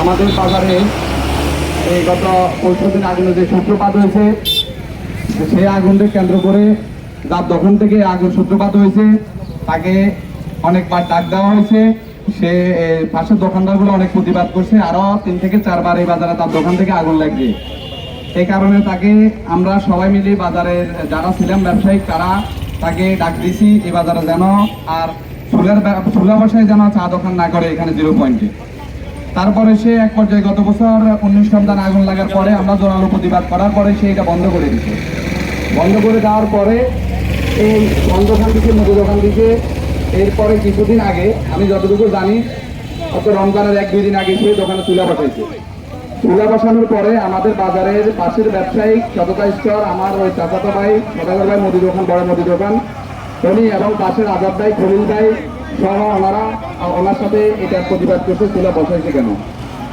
আমাদের বাজারে এই গত পরশু দিন আগুনের যে সূত্রপাত হয়েছে, সেই আগুনকে কেন্দ্র করে যার দোকান থেকে আগুন সূত্রপাত হয়েছে, তাকে অনেকবার ডাক দেওয়া হয়েছে। সে পাশের দোকানদারগুলো অনেক প্রতিবাদ করছে আরও তিন থেকে চারবার এই বাজারে তার দোকান থেকে আগুন লাগছে এই কারণে তাকে আমরা সবাই মিলে বাজারের যারা ছিলাম ব্যবসায়িক, তারা তাকে ডাক দিয়েছি, এই বাজারে যেন আর ব্যা- চুলা বসায় যেন চা দোকান না করে এখানে জিরো পয়েন্টে। তারপরে সে এক পর্যায়ে গত বছর উনিশ রমজান আগুন লাগার পরে আমরা জোরালো প্রতিবাদ করার পরে সে এটা বন্ধ করে দিচ্ছে বন্ধ করে দেওয়ার পরে এই দোকান দিকে মুদি দোকান দিকে এরপরে কিছুদিন আগে, আমি যতটুকু জানি অত রমজানের এক দুই দিন আগে সে দোকানে তুলা বসাইছে। তুলা বসানোর পরে আমাদের বাজারের পাশের ব্যবসায়ী শতকা স্টোর, আমার ওই চাচাতো ভাই, সদাগর ভাই মুদি দোকান, বড় মুদি দোকান উনি এবং পাশের আজাদ ভাই, খলিল ভাই সহ ওনারা ওনার সাথে এটার প্রতিবাদ করছে বসাইছে কেন?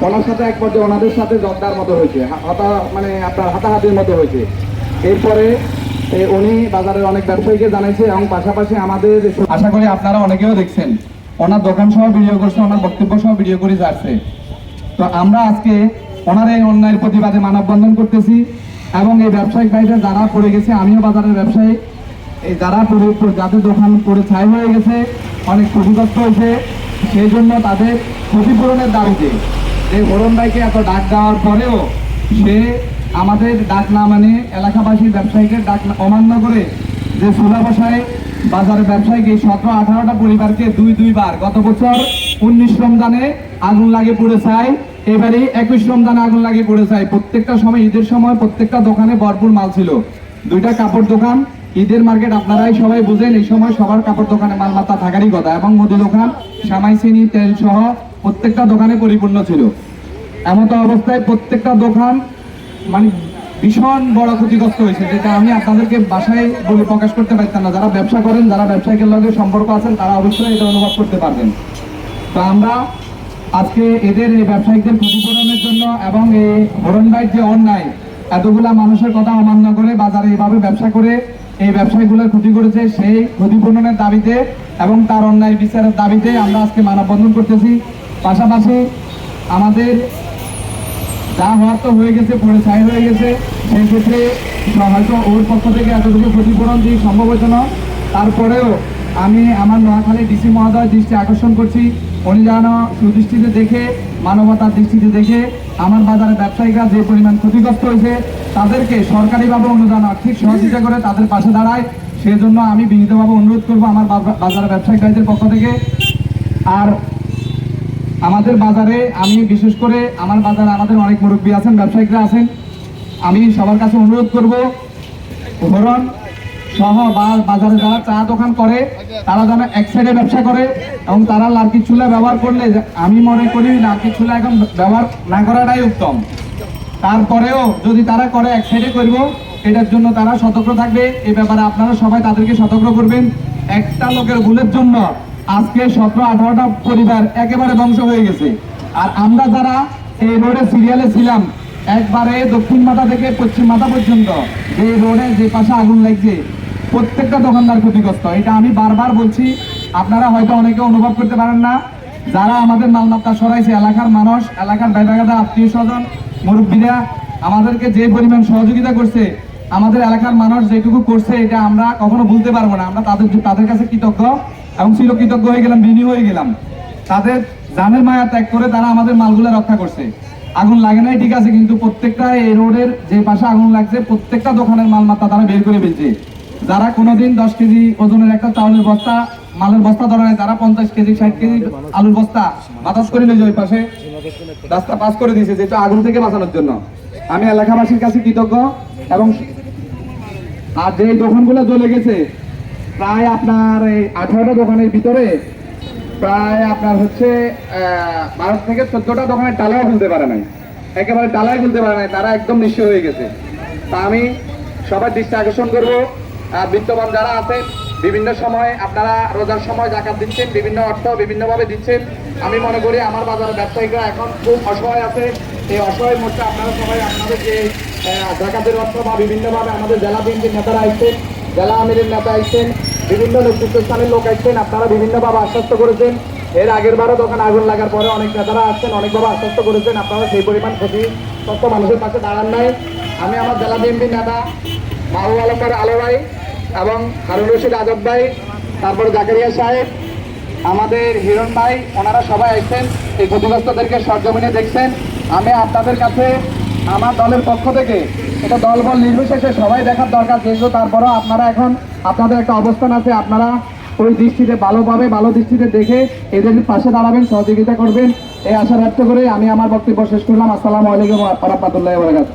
ওনার সাথে এক পর্যায়ে ওনাদের সাথে জর্দার মতো হয়েছে হাতা মানে আপনার হাতাহাতির মতো হয়েছে। এরপরে উনি বাজারের অনেক ব্যবসায়ীকে জানাইছে এবং পাশাপাশি আমাদের আশা করি আপনারা অনেকেও দেখছেন, ওনার দোকান সহ ভিডিও করছে, ওনার বক্তব্য সহ ভিডিও করে যাচ্ছে। তো আমরা আজকে ওনার এই অন্যায়ের প্রতিবাদে মানববন্ধন করতেছি এবং এই ব্যবসায়িক ভাইরা যারা পড়ে গেছে, আমিও বাজারের ব্যবসায়ী। এই যারা যাদের দোকান পড়ে ছাই হয়ে গেছে, অনেক ক্ষতিগ্রস্ত হয়েছে, সেই জন্য তাদের ক্ষতিপূরণের দাবিতে এই হরণ ভাইকে এত ডাক দেওয়ার পরেও সে আমাদের ডাক না মানে এলাকাবাসী ব্যবসায়ীকে ডাক অমান্য করে যে সুলা বসায় বাজারের ব্যবসায়ীকে সতেরো আঠারোটা পরিবারকে দুই দুইবার গত বছর উনিশ রমজানে আগুন লাগে পড়ে চাই এবারে একুশ রমজানে আগুন লাগে পড়ে চাই প্রত্যেকটা সময়, ঈদের সময় প্রত্যেকটা দোকানে ভরপুর মাল ছিল। দুইটা কাপড় দোকান ঈদের মার্কেট আপনারাই সবাই বুঝেন, এই সময় সবার কাপড় দোকানে মালমাত্রা থাকারই কথা এবং মুদি দোকান সামাই চিনি, তেল সহ প্রত্যেকটা দোকানে পরিপূর্ণ ছিল। এমত অবস্থায় প্রত্যেকটা দোকান মানে ভীষণ বড় ক্ষতিগ্রস্ত হয়েছে, যেটা আমি আপনাদেরকে বাসায় বলে প্রকাশ করতে পারতাম না। যারা ব্যবসা করেন, যারা ব্যবসায়িকের লগে সম্পর্ক আছেন, তারা অবশ্যই এটা অনুভব করতে পারবেন। তো আমরা আজকে এদের এই ব্যবসায়িকদের ক্ষতিপূরণের জন্য এবং এই হরণ যে অন্যায়, এতগুলা মানুষের কথা অমান্য করে বাজারে এভাবে ব্যবসা করে এই ব্যবসায়ীগুলোর ক্ষতি করেছে সেই ক্ষতিপূরণের দাবিতে এবং তার অন্যায় বিচারের দাবিতে আমরা আজকে মানববন্ধন করতেছি। পাশাপাশি আমাদের যা হওয়ার তো হয়ে গেছে, পরে ছাই হয়ে গেছে সেই ক্ষেত্রে হয়তো ওর পক্ষ থেকে এতটুকু ক্ষতিপূরণ দিয়ে সম্ভব হয়েছে না। তারপরেও আমি আমার নোয়াখালী ডিসি মহোদয় দৃষ্টি আকর্ষণ করছি। উনি সুদৃষ্টিতে দেখে, মানবতার দৃষ্টিতে দেখে, আমার বাজারে ব্যবসায়ীরা যে পরিমাণ ক্ষতিগ্রস্ত হয়েছে, তাদেরকে সরকারিভাবে অনুদান আর্থিক সহযোগিতা করে তাদের পাশে দাঁড়ায়। সেজন্য আমি বিনীতভাবে অনুরোধ করব আমার বাজার- বাজার ব্যবসায়ী ভাইদের পক্ষ থেকে। আর আমাদের বাজারে আমি বিশেষ করে আমার বাজারে আমাদের অনেক মুরব্বী আছেন ব্যবসায়িকরা আছেন। আমি সবার কাছে অনুরোধ করব হরণ সহ বা বাজারে যারা চা দোকান করে, তারা যেন এক সাইডে ব্যবসা করে এবং তারা লার্কি চুলা ব্যবহার করলে, আমি মনে করি লার্কি চুলা এখন ব্যবহার না করাটাই উত্তম। তারপরেও যদি তারা করে এক সাইডে করব, এটার জন্য তারা সতর্ক থাকবে। এ ব্যাপারে আপনারা সবাই তাদেরকে সতর্ক করবেন। একটা লোকের ভুলের জন্য আজকে সতেরো, আঠারোটা পরিবার একেবারে ধ্বংস হয়ে গেছে। আর আমরা যারা এই রোডে সিরিয়ালে ছিলাম, একবারে দক্ষিণ মাথা থেকে পশ্চিম মাথা পর্যন্ত, যে রোডে যে পাশে আগুন লাগছে প্রত্যেকটা দোকানদার ক্ষতিগ্রস্ত। এটা আমি বারবার বলছি, আপনারা হয়তো অনেকে অনুভব করতে পারেন না। যারা আমাদের মালমাত্রা সরাইছে, এলাকার মানুষ, এলাকার বেদাগাদা আত্মীয় স্বজন মুরব্বীরা, আমাদেরকে যে পরিমাণ সহযোগিতা করছে, আমাদের এলাকার মানুষ যেটুকু করছে, এটা আমরা কখনো ভুলতে পারব না। আমরা তাদের তাদের কাছে কৃতজ্ঞ এবং ছিল কৃতজ্ঞ হয়ে গেলাম, ঋণী হয়ে গেলাম। তাদের জানের মায়া ত্যাগ করে তারা আমাদের মালগুলো রক্ষা করছে। আগুন লাগে নাই, ঠিক আছে, কিন্তু প্রত্যেকটা এই রোডের যে পাশে আগুন লাগছে, প্রত্যেকটা দোকানের মালমাত্রা তারা বের করে ফেলছে। যারা কোনোদিন দশ কেজি ওজনের একটা চাউলের বস্তা, মালের বস্তা ধরে নেয় তারা পঞ্চাশ কেজি, ষাট কেজি আলুর বস্তা বাতাস করে নিয়েছে ওই পাশে, রাস্তা পাস করে দিয়েছে যেটা আগুন থেকে বাঁচানোর জন্য। আমি এলাকাবাসীর কাছে কৃতজ্ঞ এবং আর যে দোকানগুলো জ্বলে গেছে, প্রায় আপনার এই আঠারোটা দোকানের ভিতরে, প্রায় আপনার হচ্ছে বারো থেকে চোদ্দটা দোকানের টালাও খুলতে পারে নাই। একেবারে টালাই খুলতে পারে নাই, তারা একদম নিঃস্ব হয়ে গেছে। তা আমি সবার দৃষ্টি আকর্ষণ করব। বিত্তবান যারা আছেন, বিভিন্ন সময় আপনারা রোজার সময় জাকাত দিচ্ছেন, বিভিন্ন অর্থ বিভিন্নভাবে দিচ্ছেন। আমি মনে করি আমার বাজারের ব্যবসায়িকরা এখন খুব অসহায় আছে। এই অসহায় মুহূর্তে আপনারা সবাই আপনাদের যে জাকাতের অর্থ বা বিভিন্নভাবে আমাদের জেলা বিএনপির নেতারা আসছেন জেলা আমিরের নেতা আসছেন বিভিন্ন নেতৃত্ব স্থানের লোক আসছেন আপনারা বিভিন্নভাবে আশ্বস্ত করেছেন। এর আগের বারও তখন আগুন লাগার পরে অনেক নেতারা আসছেন অনেকভাবে আশ্বস্ত করেছেন। আপনারা সেই পরিমাণ ক্ষতি তথ্য মানুষের পাশে দাঁড়ান নাই। আমি আমার জেলা বিএনপি নেতা মাহবুব আলমদার আলো ভাই এবং হারুন রশিদ আজব ভাই, তারপর জাকারিয়া সাহেব, আমাদের হিরণ ভাই, ওনারা সবাই আসছেন। এই ক্ষতিগ্রস্তদেরকে সরজমিনে দেখছেন। আমি আপনাদের কাছে আমার দলের পক্ষ থেকে এটা দল বল নির্বিশেষে সবাই দেখার দরকার, যেহেতু তারপরেও আপনারা এখন আপনাদের একটা অবস্থান আছে, আপনারা ওই দৃষ্টিতে ভালোভাবে ভালো দৃষ্টিতে দেখে এদের পাশে দাঁড়াবেন, সহযোগিতা করবেন। এই আশা ব্যক্ত করে আমি আমার বক্তব্য শেষ করলাম। আসসালামু আলাইকুম রহমতুল্লাহ বরকাত